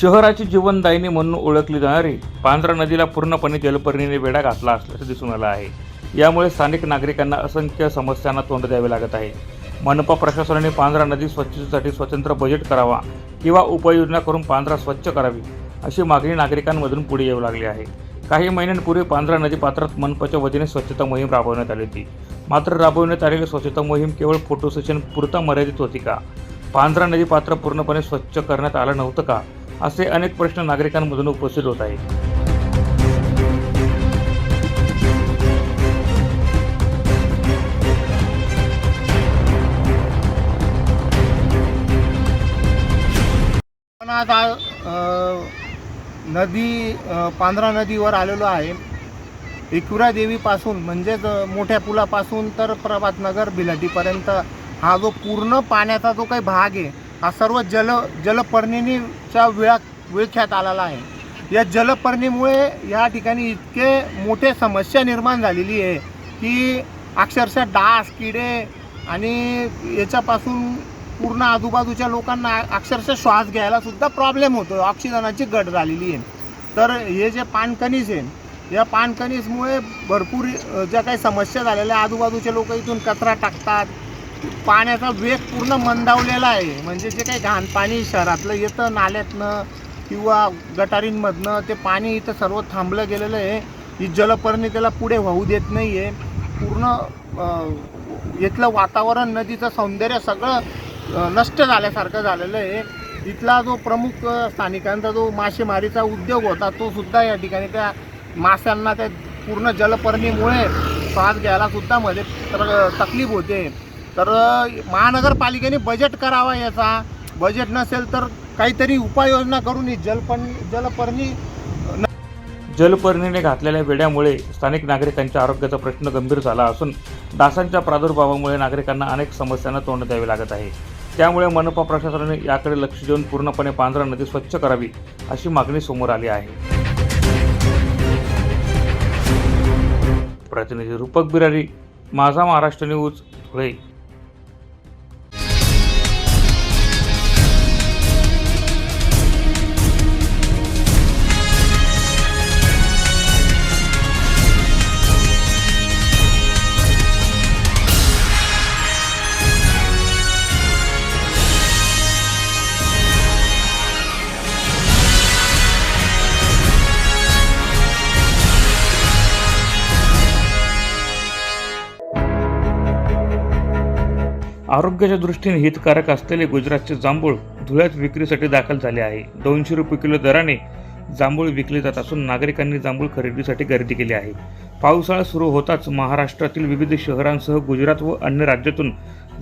शहराची जीवनदायिनी म्हणून ओळखली जाणारी पांझरा नदीला पूर्णपणे जलपर्णीने वेढा घातला असल्याचं दिसून आलं आहे. यामुळे स्थानिक नागरिकांना असंख्य समस्यांना तोंड द्यावे लागत आहे. मनपा प्रशासनाने पांझरा नदी स्वच्छतेसाठी स्वतंत्र बजेट करावा किंवा उपाययोजना करून पांझरा स्वच्छ करावी अशी मागणी नागरिकांमधून पुढे येऊ लागली आहे. काही महिन्यांपूर्वी पांझरा नदी पात्रात मनपाच्या वतीने स्वच्छता मोहीम राबवण्यात आली होती. मात्र राबवण्यात आलेली स्वच्छता मोहीम केवळ फोटो सेशन पुरता मर्यादित होती का? पांझरा नदी पात्र पूर्णपणे स्वच्छ करण्यात आलं नव्हतं का? असे अनेक प्रश्न नागरिकांमधून उपस्थित होत आहेत. आता नदी पांढरा नदीवर आलेलो आहे. एकुरा देवीपासून म्हणजेच मोठ्या पुलापासून तर प्रभातनगर बिलाटीपर्यंत हा जो पूर्ण पाण्याचा जो काही भाग आहे हा सर्व जल जलपर्णीच्या विळा विळख्यात आलेला आहे. या जलपर्णीमुळे या ठिकाणी इतके मोठे समस्या निर्माण झालेली आहे की अक्षरशः डास किडे आणि याच्यापासून पूर्ण आजूबाजूच्या लोकांना अक्षरशः श्वास घ्यायला सुद्धा प्रॉब्लेम होतो ऑक्सिजनाची घट झालेली आहे. तर हे जे पानकणीस आहे या पानकणीसमुळे भरपूर ज्या काही समस्या झालेल्या आजूबाजूचे लोक इथून कचरा टाकतात पाण्याचा वेग पूर्ण मंदावलेला आहे. म्हणजे जे काही घाण पाणी शहरातलं येतं नाल्यातनं किंवा गटारींमधनं ते पाणी इथं सर्व थांबलं गेलेलं आहे. ही जलपर्णी त्याला पुढे वाहू देत नाही आहे पूर्ण इथलं वातावरण नदीचं सौंदर्य सगळं नष्ट झाल्यासारखं झालेलं आहे. इथला जो प्रमुख स्थानिकांचा जो मासेमारीचा उद्योग होता तो सुद्धा या ठिकाणी त्या माशांना त्या पूर्ण जलपर्णीमुळे श्वास घ्यायलासुद्धा मध्ये तर तकलीफ होते. तर महानगरपालिकेने बजेट करावा याचा. बजेट नसेल तर काहीतरी उपाययोजना करून ही जलपण जलपर्णी जलपर्णीने घातलेल्या वेड्यामुळे स्थानिक नागरिकांच्या आरोग्याचा प्रश्न गंभीर झाला असून डासांच्या प्रादुर्भावामुळे नागरिकांना अनेक समस्यांना तोंड द्यावे लागत आहे. त्यामुळे मनपा प्रशासनाने याकडे लक्ष देऊन पूर्णपणे पांढरा नदी स्वच्छ करावी अशी मागणी समोर आली आहे. प्रतिनिधी रूपक बिरारी माझा महाराष्ट्र न्यूज धुळे. आरोग्याच्या दृष्टीने हितकारक असलेले गुजरातचे जांभूळ धुळ्यात विक्रीसाठी दाखल झाले आहे. दोनशे रुपये किलो दराने जांभूळ विकले जात असून नागरिकांनी जांभूळ खरेदीसाठी गर्दी केली आहे. पावसाळा सुरू होताच महाराष्ट्रातील विविध शहरांसह गुजरात व अन्य राज्यातून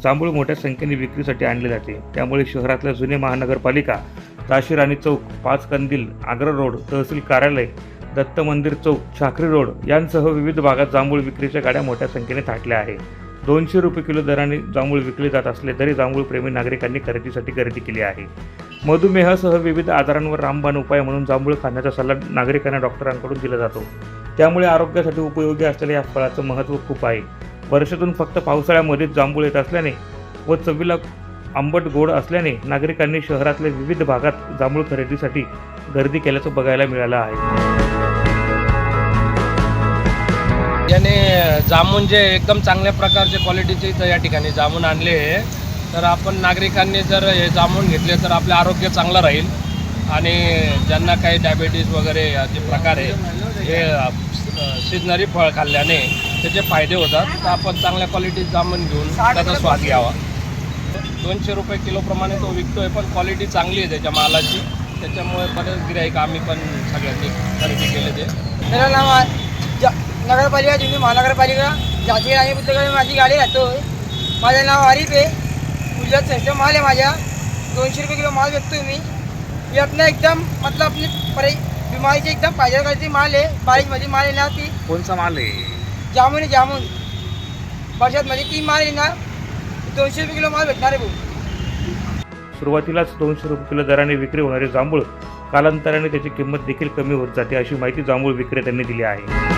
जांभूळ मोठ्या संख्येने विक्रीसाठी आणले जाते. त्यामुळे शहरातल्या जुने महानगरपालिका झाशी राणी चौक पाच कंदील आग्रा रोड तहसील कार्यालय दत्त मंदिर चौक छाखरी रोड यांसह विविध भागात जांभूळ विक्रीच्या गाड्या मोठ्या संख्येने थाटल्या आहे दोनशे रुपये किलो दराने जांभूळ विकले जात असले तरी जांभूळ प्रेमी नागरिकांनी खरेदीसाठी गर्दी केली आहे. मधुमेहासह विविध आजारांवर रामबाण उपाय म्हणून जांभूळ खाण्याचा सल्ला नागरिकांना डॉक्टरांकडून दिला जातो. त्यामुळे आरोग्यासाठी उपयोगी असलेल्या या फळाचं महत्त्व खूप आहे. वर्षातून फक्त पावसाळ्यामध्येच जांभूळ येत असल्याने व चवीला आंबट गोड असल्याने नागरिकांनी शहरातल्या विविध भागात जांभूळ खरेदीसाठी गर्दी केल्याचं बघायला मिळालं आहे. याने जामून जे एकदम चांगल्या प्रकारचे क्वालिटीचे इथं या ठिकाणी जामून आणले आहे. तर आपण नागरिकांनी जर हे जामून घेतले तर आपलं आरोग्य चांगलं राहील. आणि ज्यांना काही डायबेटीज वगैरे जे प्रकार आहे हे सिजनरी फळ खाल्ल्याने त्याचे फायदे होतात. तर आपण चांगल्या क्वालिटी जामून घेऊन त्याचा स्वाद घ्यावा. दोनशे रुपये किलोप्रमाणे तो विकतो आहे पण क्वालिटी चांगली आहे त्याच्या मालाची. त्याच्यामुळे बरेच गिराईक आम्ही पण सगळ्यांनी खरेदी केले ते धन्यवाद नगरपालिका जुनी महानगरपालिका झाशी राणी पुस्तकाने माझी गाडी राहतो माझं नाव आरिफ आहे. गुजरात संस्था माल आहे माझ्या. दोनशे रुपये किलो माल विकतो मी. मी आपलं एकदम मतलब आपली परे बिमारीची एकदम करते माल आहे. बारीकमध्ये माल ना ती. कोणचा माल आहे? जामून आहे जामून. वर्षातमध्ये तीन माल आहे ना. दोनशे रुपये किलो माल भेटणार आहे भाऊ. सुरुवातीलाच दोनशे रुपये किलो दराने विक्री होणारे जांभूळ कालांतराने त्याची किंमत देखील कमी होत जाते अशी माहिती जांभूळ विक्रेत्यांनी दिली आहे.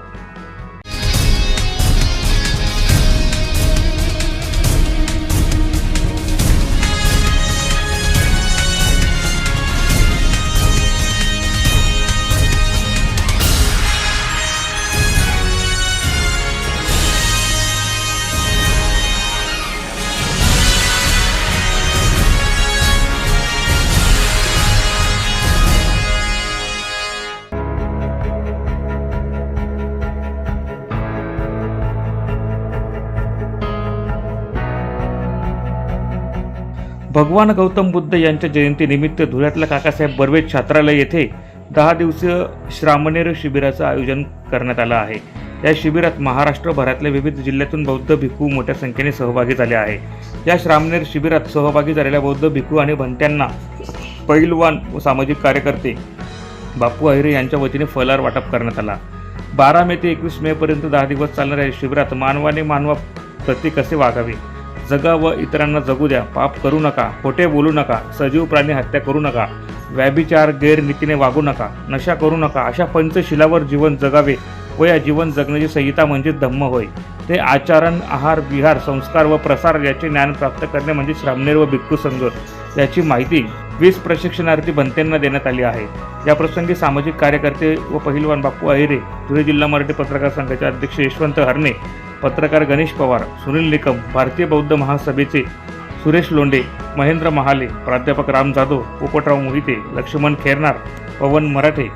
भगवान गौतम बुद्ध यांच्या जयंतीनिमित्त धुळ्यातल्या काकासाहेब बर्वे छात्रालय येथे दहा दिवसीय श्रामणेर शिबिराचं आयोजन करण्यात आलं आहे. या शिबिरात महाराष्ट्रभरातल्या विविध जिल्ह्यातून बौद्ध भिक्खू मोठ्या संख्येने सहभागी झाले आहे. या श्रामनेर शिबिरात सहभागी झालेल्या बौद्ध भिक्खू आणि भंत्यांना पैलवान व सामाजिक कार्यकर्ते बापू अहिरे यांच्या वतीने फलार वाटप करण्यात आला. बारा मे ते एकवीस मेपर्यंत दहा दिवस चालणाऱ्या या शिबिरात मानवाने मानवा प्रती कसे वागावे? जगा व इतरांना जगू द्या. पाप करू नका. खोटे बोलू नका. सजीव प्राणी हत्या करू नका. व्याभिचार गैरनीतीने वागू नका. नशा करू नका. अशा पंचशिलावर जीवन जगावे व या जीवन जगण्याची संहिता म्हणजे धम्म होय. ते आचरण आहार विहार संस्कार व प्रसार याचे ज्ञान प्राप्त करणे म्हणजे श्रामनेर व भिक्खू संघ याची माहिती वीस प्रशिक्षणार्थी बनतेंना देण्यात आली आहे. या प्रसंगी सामाजिक कार्यकर्ते व पहिलवान बापू अहिरे धुळे जिल्हा मराठी पत्रकार संघाचे अध्यक्ष यशवंत हरणे पत्रकार गणेश पवार सुनील निकम भारतीय बौद्ध महासभेचे सुरेश लोंडे महेंद्र महाले प्राध्यापक राम जाधव पोपटराव मोहिते लक्ष्मण खेरनार पवन मराठे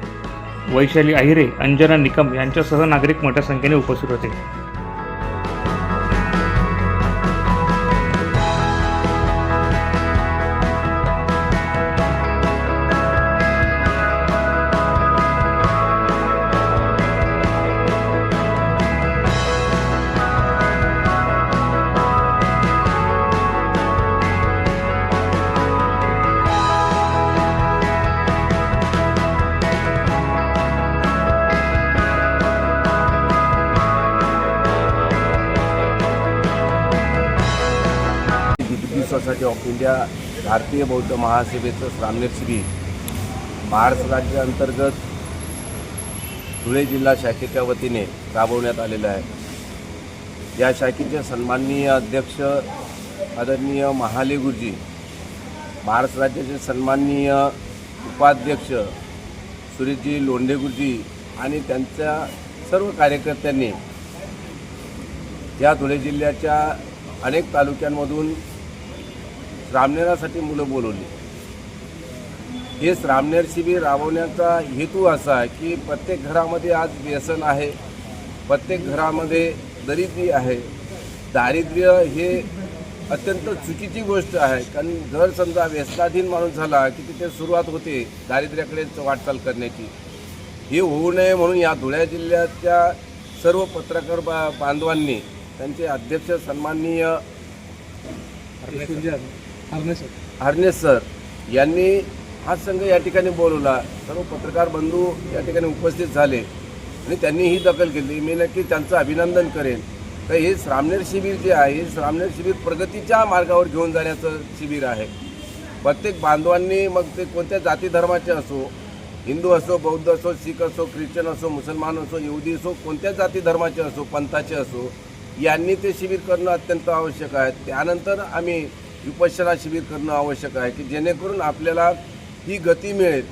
वैशाली अहिरे अंजना निकम यांच्यासह नागरिक मोठ्या संख्येने उपस्थित होते. इंडिया भारतीय बौद्ध महासभेचं सामनेर शिबिर महाराष्ट्र राज्य अंतर्गत धुळे जिल्हा शाखेच्या वतीने राबवण्यात आलेलं आहे. या शाखेचे सन्माननीय अध्यक्ष आदरणीय महाले गुरुजी महाराष्ट्र राज्याचे सन्माननीय उपाध्यक्ष सुरेशजी लोंढे गुरुजी आणि त्यांच्या सर्व कार्यकर्त्यांनी या धुळे जिल्ह्याच्या अनेक तालुक्यांमधून रामनेरासाठी मुलं बोलवली. हे रामनेर शिबिर राबवण्याचा हेतू असा आहे की प्रत्येक घरामध्ये आज व्यसन आहे. प्रत्येक घरामध्ये दरिद्री आहे. दारिद्र्य हे अत्यंत चुकीची गोष्ट आहे. कारण जर समजा व्यसनाधीन माणूस झाला की तिथे सुरुवात होते दारिद्र्याकडे वाटचाल करण्याची. हे होऊ नये म्हणून या धुळ्या जिल्ह्याच्या सर्व पत्रकार बा बांधवांनी त्यांचे अध्यक्ष सन्माननीय हरणे सर. यांनी हा संघ या ठिकाणी बोलवला. सर्व पत्रकार बंधू या ठिकाणी उपस्थित झाले आणि त्यांनी ही दखल घेतली. मी नक्की त्यांचं अभिनंदन करेन. तर हे श्रामनेर शिबिर जे आहे हे श्रामनेर शिबिर प्रगतीच्या मार्गावर घेऊन जाण्याचं शिबिर आहे. प्रत्येक बांधवांनी मग ते कोणत्या जाती धर्माचे असो हिंदू असो बौद्ध असो शीख असो ख्रिश्चन असो मुसलमान असो यहुदी असो कोणत्या जाती धर्माचे असो पंथाचे असो यांनी ते शिबिर करणं अत्यंत आवश्यक आहे. त्यानंतर आम्ही विपश्यना शिबिर करणं आवश्यक आहे की जेणेकरून आपल्याला ही गती मिळेल.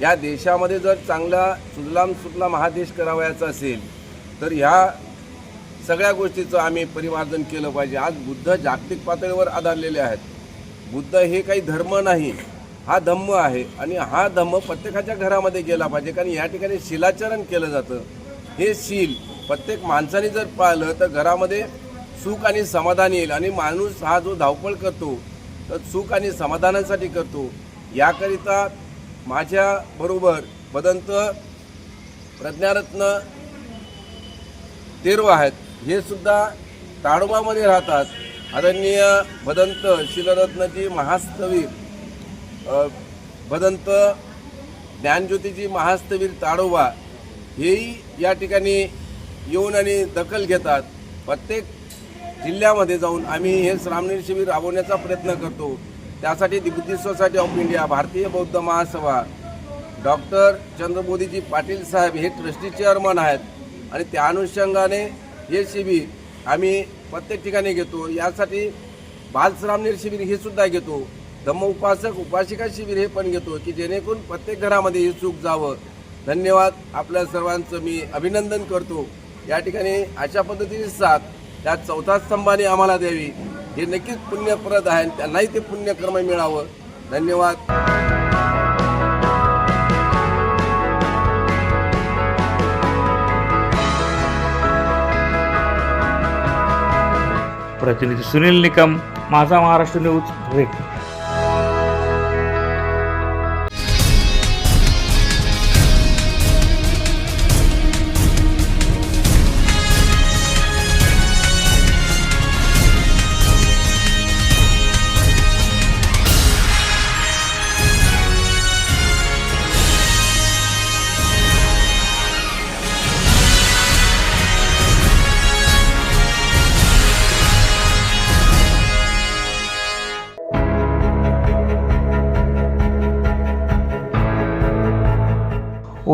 या देशामध्ये जर चांगला सुजलाम सुफलाम महादेश करावयाचा असेल तर ह्या सगळ्या गोष्टीचं आम्ही परिमार्जन केलं पाहिजे. आज बुद्ध जागतिक पातळीवर आधारलेले आहेत. बुद्ध हे काही धर्म नाही हा धम्म आहे आणि हा धम्म प्रत्येकाच्या घरामध्ये गेला पाहिजे. कारण या ठिकाणी शिलाचरण केलं जातं. हे शील प्रत्येक माणसाने जर पाहिलं तर घरामध्ये सुख आणि समाधान येईल आणि माणूस हा जो धावपळ करतो तर सुख आणि समाधानासाठी करतो. याकरिता माझ्याबरोबर बदंत प्रज्ञारत्न तेरव आहेत. हे सुद्धा ताडोबामध्ये राहतात. आदरणीय भदंत शिलरत्नजी महास्तवीर भदंत ज्ञानज्योतीजी महास्तवीर ताडोबा हेही या ठिकाणी येऊन आणि दखल घेतात. प्रत्येक जिल्ह्यामध्ये जाऊन आम्ही हे श्रामणीर शिबिर राबवण्याचा प्रयत्न करतो. त्यासाठी the Buddhist society of India भारतीय बौद्ध महासभा डॉक्टर चंद्रबोधीजी पाटील साहेब हे ट्रस्टी चेअरमन आहेत आणि त्या अनुषंगाने हे शिबिर आम्ही प्रत्येक ठिकाणी घेतो. यासाठी बालश्रामणीर शिबिर हे सुद्धा घेतो. धम्म उपासक उपासिका शिबिर हे पण घेतो की जेणेकरून प्रत्येक घरामध्ये हे सुख जावं. धन्यवाद. आपल्या सर्वांचं मी अभिनंदन करतो. या ठिकाणी अशा पद्धतीने साथ त्या चौथा स्तंभाने आम्हाला द्यावी. हे नक्कीच पुण्यप्रद आहे त्यांनाही ते पुण्यकर्म मिळावं. धन्यवाद. प्रतिनिधी सुनील निकम माझा महाराष्ट्र न्यूज धुळे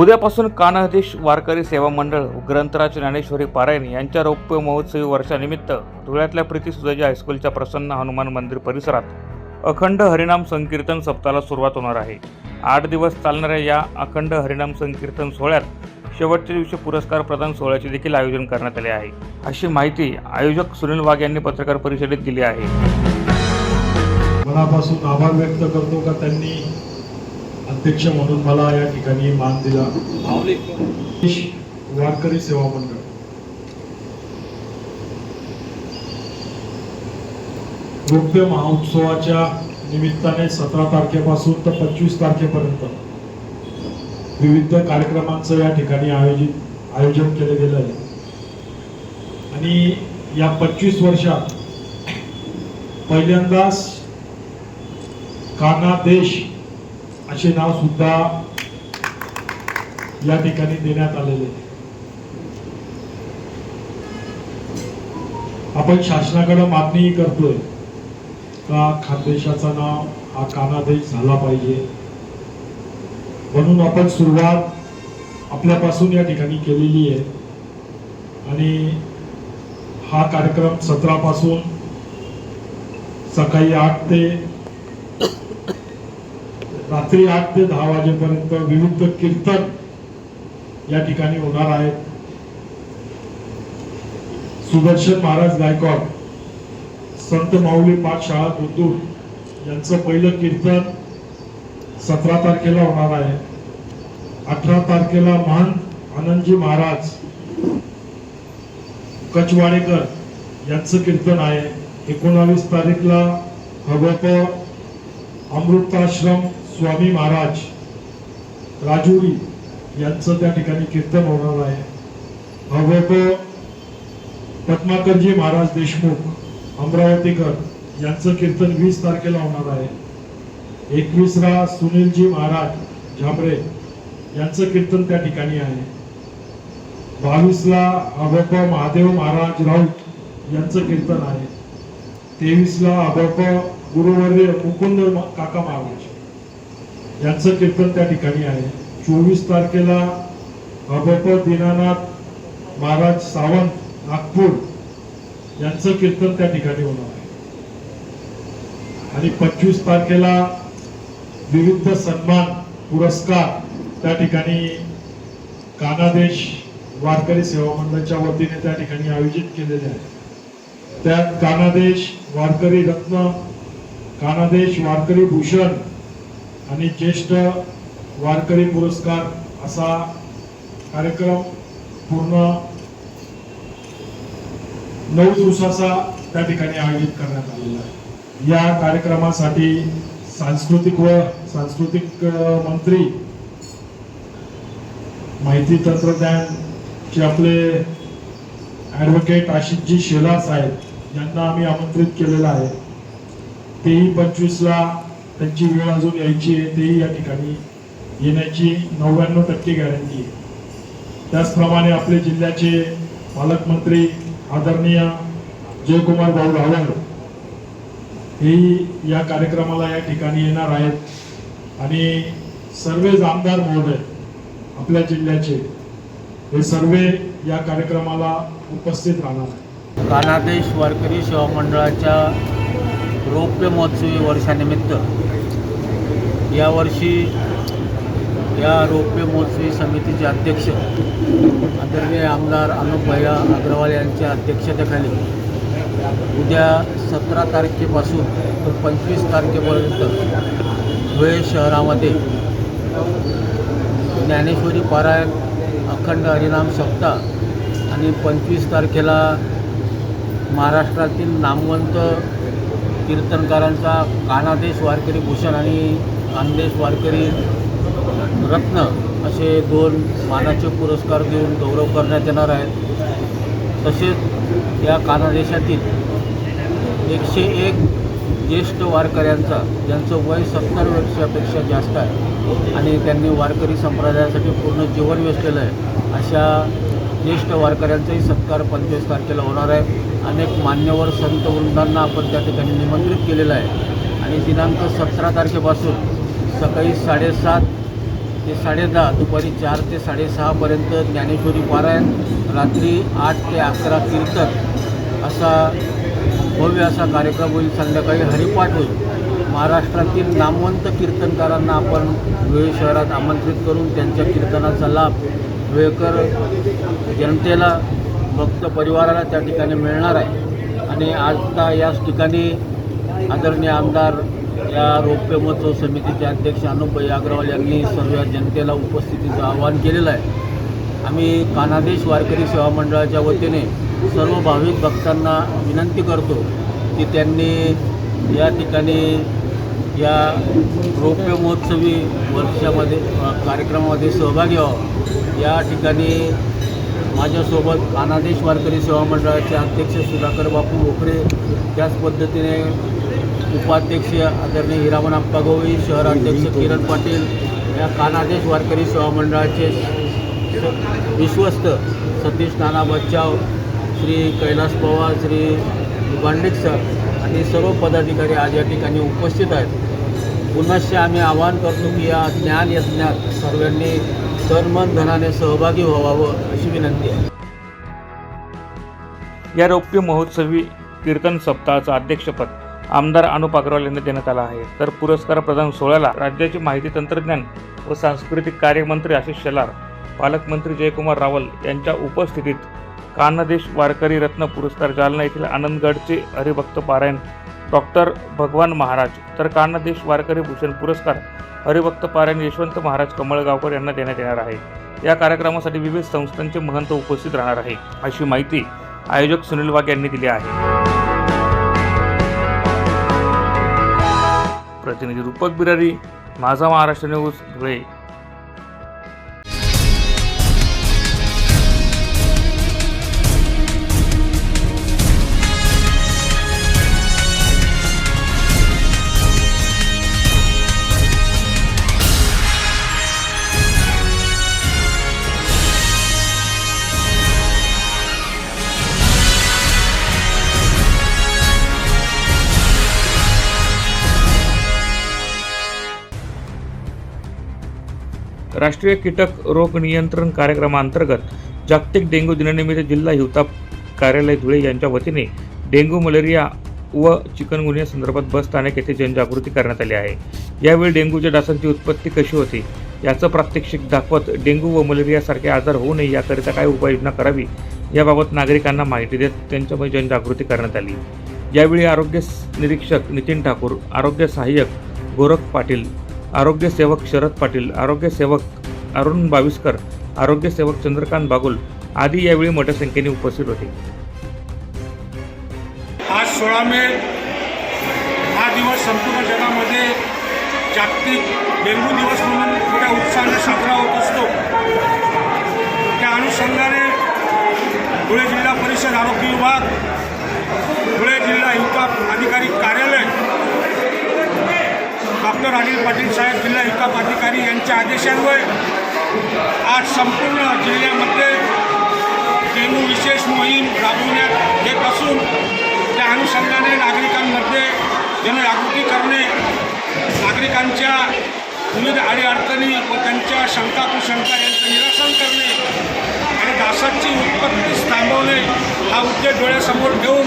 उद्यापासून कानाधीश वारकरी सेवा मंडळ ग्रंथराज ज्ञानेश्वरी पारायण यांच्या रौप्य महोत्सवी वर्षानिमित्त धुळ्यातल्या प्रीती सुजाजी हायस्कूलच्या प्रसन्न हनुमान मंदिर परिसरात अखंड हरिनाम संकीर्तन सप्ताहाला सुरुवात होणार आहे. आठ दिवस चालणाऱ्या या अखंड हरिनाम संकीर्तन सोहळ्यात शेवटच्या दिवशी पुरस्कार प्रदान सोहळ्याचे देखील आयोजन करण्यात आले आहे. अशी माहिती आयोजक सुनील वाघ यांनी पत्रकार परिषदेत दिली आहे. मनापासून आभार व्यक्त करतो का त्यांनी अध्यक्ष म्हणून मला या ठिकाणी मान दिला. वारकरी सेवा मंडळ. रौप्य महोत्सवाच्या निमित्ताने सतरा तारखेपासून तर पंचवीस तारखेपर्यंत विविध कार्यक्रमांचं या ठिकाणी आयोजित आयोजन केलं गेलं आहे. आणि या पंचवीस वर्षात पहिल्यांदाच काना देश असे नाव सुद्धा या ठिकाणी देण्यात आलेले. आपण शासनाकडे मागणी करतोय का खानदेशाचं नाव हा कानादेश झाला पाहिजे? म्हणून आपण सुरुवात आपल्यापासून या ठिकाणी केलेली आहे. आणि हा कार्यक्रम सतरापासून सकाळी आठ ते रात्री आठ ते दहा वाजेपर्यंत विविध कीर्तन या ठिकाणी होणार आहेत सुदर्शन महाराज गायकवाड संत माऊली पाठशाळा बुद्रुक यांचं पहिलं कीर्तन सतरा तारखेला होणार आहे. अठरा तारखेला महंत आनंदजी महाराज कचवाडेकर यांचं कीर्तन आहे. एकोणावीस तारीखला हवप अमृताश्रम स्वामी महाराज राजुरी यांचं त्या ठिकाणी कीर्तन होणार आहे. भगवत पद्माकरजी महाराज देशमुख अमरावतीकर यांचं कीर्तन वीस तारखेला होणार आहे. एकवीसला सुनीलजी महाराज झांबरे यांचं कीर्तन त्या ठिकाणी आहे. बावीसला अभप महादेव महाराज राऊत यांचं कीर्तन आहे. तेवीसला अभप गुरुवर्य मुकुंद काका महाराज. यांचं कीर्तन त्या ठिकाणी आहे. चोवीस तारखेला अभप दीनानाथ महाराज सावंत नागपूर यांचं कीर्तन त्या ठिकाणी होणार आहे. आणि पंचवीस तारखेला विविध सन्मान पुरस्कार त्या ठिकाणी कानादेश वारकरी सेवा मंडळाच्या वतीने त्या ठिकाणी आयोजित केलेले आहे त्यात कानादेश वारकरी रत्न कानादेश वारकरी भूषण आणि ज्येष्ठ वारकरी पुरस्कार असा कार्यक्रम पूर्ण नऊ दिवसाचा त्या ठिकाणी आयोजित करण्यात आलेला आहे. या कार्यक्रमासाठी सांस्कृतिक व सांस्कृतिक मंत्री माहिती तंत्रज्ञानचे आपले ॲडव्होकेट आशिषजी शेलार साहेब यांना आम्ही आमंत्रित केलेलं आहे. तेही पंचवीसला त्यांची वेळ अजून यायची आहे तेही या ठिकाणी येण्याची नव्याण्णव टक्के गॅरंटी आहे. त्याचप्रमाणे आपले जिल्ह्याचे पालकमंत्री आदरणीय जयकुमार भाऊ रावळ हेही या कार्यक्रमाला या ठिकाणी येणार आहेत. आणि सर्व आमदार महोदय आपल्या जिल्ह्याचे हे सर्व या कार्यक्रमाला उपस्थित राहणार आहेत. कानादेश वारकरी सेवा मंडळाच्या रौप्य महोत्सवी वर्षानिमित्त यावर्षी या रौप्य महोत्सवी समितीचे अध्यक्ष आदरणीय आमदार अनुप भैया अग्रवाल यांच्या अध्यक्षतेखाली उद्या सतरा तारखेपासून तर पंचवीस तारखेपर्यंत धुळे शहरामध्ये ज्ञानेश्वरी पारायण अखंड हरिनाम सप्ताह आणि पंचवीस तारखेला महाराष्ट्रातील नामवंत कीर्तनकारांचा कानादेश वारकरी भूषण आणि खानदेश वारकरी रत्न असे दोन मानाचे पुरस्कार देऊन गौरव करण्यात येणार आहेत. तसेच या कानादेशातील एकशे एक ज्येष्ठ वारकऱ्यांचा ज्यांचं वय सत्तर वर्षापेक्षा जास्त आहे आणि त्यांनी वारकरी संप्रदायासाठी पूर्ण जीवन वेचलेलं आहे अशा ज्येष्ठ वारकऱ्यांचाही सत्कार पंचवीस तारखेला होणार आहे. अनेक मान्यवर संत वृंदांना आपण त्या ठिकाणी निमंत्रित केलेलं आहे. आणि दिनांक सतरा तारखेपासून सकाळी साडेसात ते साडेदहा दुपारी चार ते साडेसहापर्यंत ज्ञानेश्वरी पारायण रात्री आठ ते अकरा कीर्तन असा भव्य असा कार्यक्रम होईल. संध्याकाळी हरिपाठ होईल. महाराष्ट्रातील नामवंत कीर्तनकारांना आपण धुळे शहरात आमंत्रित करून त्यांच्या कीर्तनाचा लाभ धुळेकर जनतेला भक्त परिवाराला त्या ठिकाणी मिळणार आहे. आणि आता याच ठिकाणी आदरणीय आमदार या रौप्य महोत्सव समितीचे अध्यक्ष अनुपभाई अग्रवाल यांनी सर्व जनतेला उपस्थितीचं आवाहन केलेलं आहे. आम्ही कानादेश वारकरी सेवा मंडळाच्या वतीने सर्व भाविक भक्तांना विनंती करतो की त्यांनी या ठिकाणी या रौप्य महोत्सवी वर्षामध्ये कार्यक्रमामध्ये सहभागी व्हावं. या ठिकाणी माझ्यासोबत कानादेश वारकरी सेवा मंडळाचे अध्यक्ष सुधाकर बापू भोकरे त्याच पद्धतीने उपाध्यक्ष आदरणीय हिरामन आप्पा गवळी शहराध्यक्ष किरण पाटील या कानादेश वारकरी सेवा मंडळाचे विश्वस्त सतीश नाना बच्चाव श्री कैलास पवार श्री बांडेक सर आणि सर्व पदाधिकारी आज या ठिकाणी उपस्थित आहेत. पुनश्च आम्ही आवाहन करतो की या ज्ञान यज्ञात सर्वांनी तनमन धनाने सहभागी व्हावं अशी विनंती आहे. या रौप्य महोत्सवी कीर्तन सप्ताहाचं अध्यक्षपद आमदार अनुप अग्रवाल यांना देण्यात आला आहे. तर पुरस्कार प्रदान सोहळ्याला राज्याचे माहिती तंत्रज्ञान व सांस्कृतिक कार्यमंत्री आशिष शेलार पालकमंत्री जयकुमार रावल यांच्या उपस्थितीत कानदेश वारकरी रत्न पुरस्कार जालना येथील आनंदगडचे हरिभक्त पारायण डॉक्टर भगवान महाराज तर कानदेश वारकरी भूषण पुरस्कार हरिभक्त पारायण यशवंत महाराज कमळगावकर यांना देण्यात येणार आहे. या कार्यक्रमासाठी विविध संस्थांचे महंत उपस्थित राहणार आहे अशी माहिती आयोजक सुनील वाघ यांनी दिली आहे. प्रतिनिधी रूपक बिरारी माझा महाराष्ट्र न्यूज धुळे. राष्ट्रीय कीटक रोग नियंत्रण कार्यक्रमाअंतर्गत जागतिक डेंग्यू दिनानिमित्त जिल्हा हिवताप कार्यालय धुळे यांच्या वतीने डेंग्यू मलेरिया व चिकनगुनिया संदर्भात बस स्थानक येथे जनजागृती करण्यात आली आहे. यावेळी डेंग्यूच्या डासांची उत्पत्ती कशी होती याचं प्रात्यक्षिक दाखवत डेंग्यू व मलेरियासारखे आजार होऊ नये याकरिता काय उपाययोजना करावी याबाबत नागरिकांना माहिती देत त्यांच्यामध्ये जनजागृती करण्यात आली. यावेळी आरोग्य निरीक्षक नितीन ठाकूर आरोग्य सहाय्यक गोरख पाटील आरोग्य सेवक शरद पाटील आरोग्य सेवक अरुण बाविस्कर आरोग्य सेवक चंद्रकांत बागुल आदी यावेळी मोठ्या संख्येने उपस्थित होते. आज सोळा मे हा दिवस संपूर्ण जगामध्ये जागतिक डेंग्यू दिवस म्हणून मोठ्या उत्साहाने साजरा होत असतो. त्या अनुषंगाने धुळे जिल्हा परिषद आरोग्य विभाग धुळे जिल्हा हिवताप अधिकारी कार्यालय डॉक्टर अनिल पाटील साहेब जिल्हा विकास अधिकारी यांच्या आदेशांवर आज संपूर्ण जिल्ह्यामध्ये डेंग्यू विशेष मोहीम राबवण्यात येत असून त्या अनुषंगाने नागरिकांमध्ये जनजागृती करणे नागरिकांच्या विविध अडीअडचणी व त्यांच्या शंका कुशंका यांचं निरसन करणे आणि डासाची उत्पत्तीस थांबवणे हा उद्देश डोळ्यासमोर ठेवून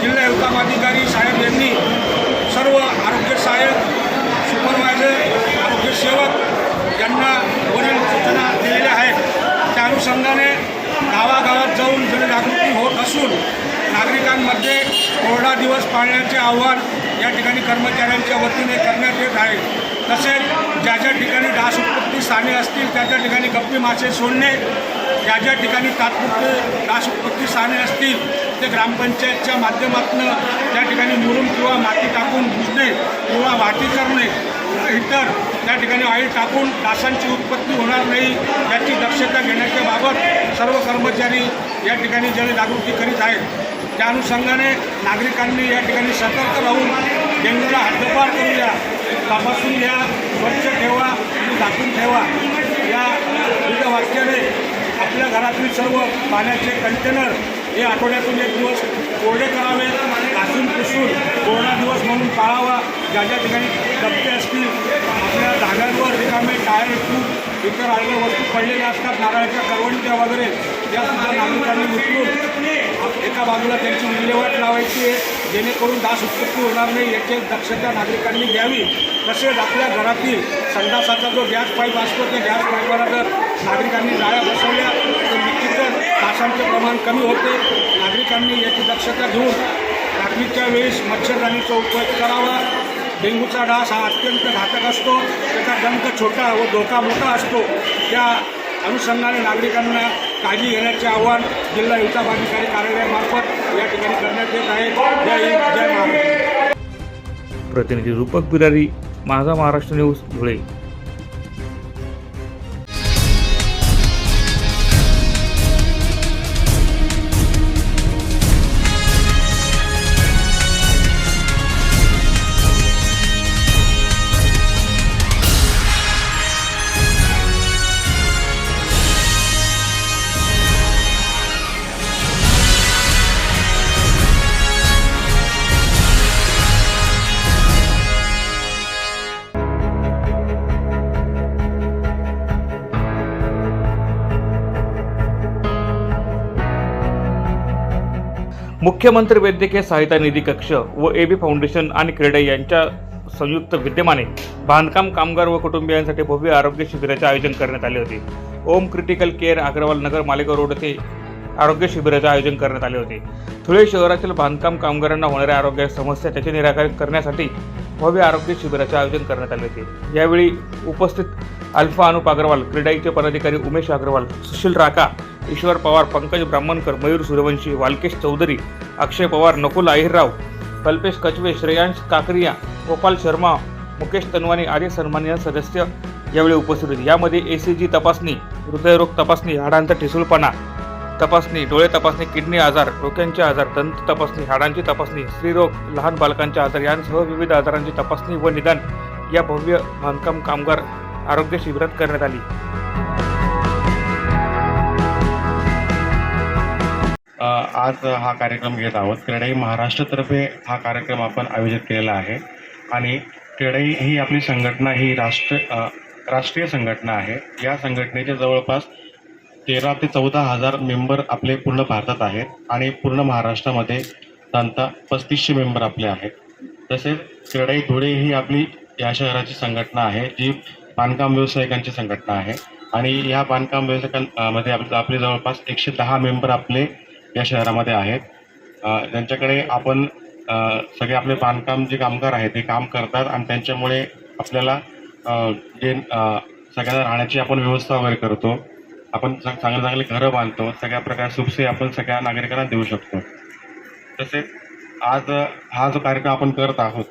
जिल्हा विभाग अधिकारी साहेब यांनी सर्व आरोग्य सहाय्यक सुपरवायझर आरोग्य सेवक यांना वरील सूचना दिलेल्या आहेत. त्या अनुषंगाने गावागावात जाऊन जनजागृती होत असून नागरिकांमध्ये कोरडा दिवस पाळण्याचे आव्हान या ठिकाणी कर्मचाऱ्यांच्या वतीने करण्यात येत आहे. तसेच ज्या ज्या ठिकाणी डास उत्पत्ती स्थाने असतील त्या त्या ठिकाणी गप्पी मासे सोडणे ज्या ज्या ठिकाणी तात्पुरते डास उत्पत्ती स्थाने असतील ते ग्रामपंचायतच्या माध्यमातून त्या ठिकाणी मुरुम किंवा माती टाकून भुजणे किंवा वाटी करणे इतर त्या ठिकाणी ऑइल टाकून डासांची उत्पत्ती होणार नाही याची दक्षता घेण्याच्या बाबत सर्व कर्मचारी या ठिकाणी जनजागृती करीत आहेत. त्या अनुषंगाने नागरिकांनी या ठिकाणी सतर्क राहून डेंग्यूला हद्दपार करूया तपासून घ्या स्वच्छ ठेवा आणि झाकून ठेवा. या विविध वाक्याने आपल्या घरातील सर्व पाण्याचे कंटेनर हे आठवड्यातून एक दिवस कोरडे करावे घासून पुसून कोरोना दिवस म्हणून पाळावा. ज्या ज्या ठिकाणी डबके असतील आपल्या धाग्यांवर रिकामे टायर ट्यूब इतर आलेल्या वस्तू पडलेल्या असतात नारळाच्या करवंट्या वगैरे त्या सुद्धा नागरिकांनी उचलून एका बाजूला त्यांची विल्हेवाट लावायची आहे. जेणेकरून दास उत्पत्ती होणार नाही याची दक्षता नागरिकांनी घ्यावी. तसेच आपल्या घरातील संडासाचा जो गॅस पाईप असतो त्या गॅस पाईपला जर नागरिकांनी जाळ्या बसवल्या तर निश्चितच डासांचे प्रमाण कमी होते. नागरिकांनी याची दक्षता घेऊन रात्रीच्या वेळेस मच्छरदाणीचा उपयोग करावा. डेंग्यूचा डास हा अत्यंत घातक असतो. त्याचा डंक छोटा व धोका मोठा असतो. त्या अनुषंगाने नागरिकांना काळजी घेण्याचे आवाहन जिल्हा विकास कार्यालयामार्फत या ठिकाणी करण्यात येत आहे. जय हिंद जय महाराष्ट्र. प्रतिनिधी रूपक बिरारी माझा महाराष्ट्र न्यूज धुळे. मुख्यमंत्री वैद्यकीय सहायता निधी कक्ष व ए बी फाउंडेशन आणि क्रीडा यांच्या संयुक्त विद्यमाने बांधकाम कामगार व कुटुंबियांसाठी भव्य आरोग्य शिबिराचे आयोजन करण्यात आले होते. Om critical care Agrawal Nagar Malegaon road येथे आरोग्य शिबिराचे आयोजन करण्यात आले होते. धुळे शहरातील बांधकाम कामगारांना होणाऱ्या आरोग्य समस्या त्याचे निराकरण करण्यासाठी भव्य आरोग्य शिबिराचे आयोजन करण्यात आले होते. यावेळी उपस्थित अल्फा अनुप अग्रवाल क्रीडाईचे पदाधिकारी उमेश अग्रवाल सुशील राका ईश्वर पवार पंकज ब्राह्मणकर मयूर सूर्यवंशी वालकेश चौधरी अक्षय पवार नकुल अहिरराव कल्पेश कचवे श्रेयांश काकरिया गोपाल शर्मा मुकेश तनवानी आदी सन्मान्य सदस्य यावेळी उपस्थित होते. यामध्ये ए सी जी तपासणी हृदयरोग तपासणी हाडांचा ठिसूळपणा तपासणी डोळे तपासणी किडनी आजार डोक्यांचे आजार दंत तपासणी हाडांची तपासणी स्त्रीरोग लहान बालकांचे आजार यांसह विविध आजारांची तपासणी व निदान या भव्य बांधकाम कामगार आरोग्य शिबिरात करण्यात आली. आज हा कार्यक्रम घेत आहोत. क्रेडाई महाराष्ट्रतर्फे हा कार्यक्रम आपण आयोजित केलेला आहे. आणि क्रेडाई ही आपली संघटना ही राष्ट्र राष्ट्रीय संघटना आहे. या संघटनेचे जवळपास तेरा ते चौदा हजार मेंबर आपले पूर्ण भारतात आहेत. आणि पूर्ण महाराष्ट्रामध्ये साधारणतः पस्तीसशे मेंबर आपले आहेत. तसेच क्रेडाई धुळे ही आपली या शहराची संघटना आहे जी बांधकाम व्यावसायिकांची संघटना आहे. आणि या बांधकाम व्यावसायिकांमध्ये आपले आपले जवळपास एकशे दहा मेंबर आपले या शहरामध्ये आहेत. ज्यांच्याकडे त्यांच्याकडे आपण सगळे आपले बांधकाम जे कामगार आहेत ते काम करतात आणि त्यांच्यामुळे आपल्याला जे सगळ्यांना राहण्याची आपण व्यवस्था वगैरे करतो. आपण चांग- चांगले चांगले घरं बांधतो. सगळ्या प्रकार सुखसे आपण सगळ्या नागरिकांना देऊ शकतो. तसेच आज हा जो कार्यक्रम आपण करत आहोत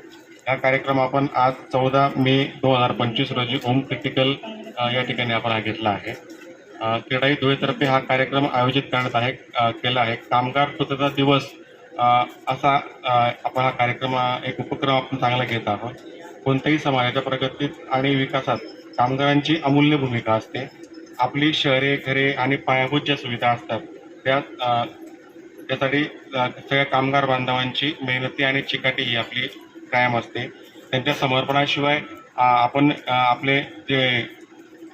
हा कार्यक्रम आपण आज चौदा मे दोन हजार पंचवीस रोजी ओम क्रिटिकल या ठिकाणी आपण हा घेतला आहे. क्रीडाई धुळेतर्फे हा कार्यक्रम आयोजित करण्यात आहे केला आहे. कामगार स्वतःचा दिवस असा आपण हा कार्यक्रम एक उपक्रम आपण चांगला घेत आहोत. कोणत्याही समाजाच्या प्रगतीत आणि विकासात कामगारांची अमूल्य भूमिका असते. आपली शहरे घरे आणि पायाभूत ज्या सुविधा असतात. त्या त्यासाठी सगळ्या कामगार बांधवांची मेहनती आणि चिकाटी ही आपली कायम असते. त्यांच्या समर्पणाशिवाय आपण आपले जे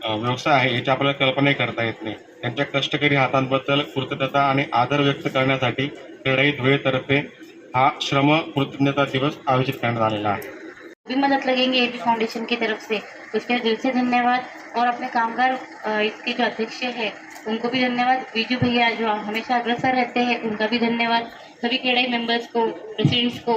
व्यवसाय आहे याची आपल्याला कल्पनाही करता येत नाही. त्यांच्या कष्टकरी हातांबद्दल कृतज्ञता आणि आदर व्यक्त करण्यासाठी क्रीडाई धुळेतर्फे हा श्रम कृतज्ञता दिवस आयोजित करण्यात आलेला आहे. भी मदद लगेंगे एबी फाउंडेशन की तरफ से. उसके दिल से धन्यवाद और अपने कामगार इसके जो अध्यक्ष है उनको भी धन्यवाद। बीजू भैया जो हमेशा अग्रसर रहते हैं उनका भी धन्यवाद। सभी क्रेडाई मेंबर्स को प्रेसिडेंट्स को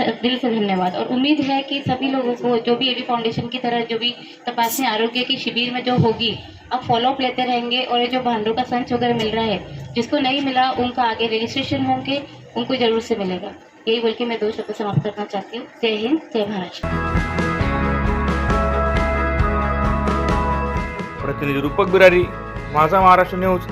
दिल से धन्यवाद। और उम्मीद है कि सभी लोगों को जो भी एबी फाउंडेशन की तरह जो भी तपासनी आरोग्य की शिविर में जो होगी, अब फॉलोअप लेते रहेंगे और जो भांडों का संच वगैरह मिल रहा है, जिसको नहीं मिला, उनका आगे रजिस्ट्रेशन होंगे, उनको ज़रूर से मिलेगा। यही बोल के मैं दो शब्द समाप्त करना चाहती हूँ। जय हिंद, जय महाराष्ट्र। प्रतिनिधी रूपक बिरारी, माझा महाराष्ट्र न्यूज़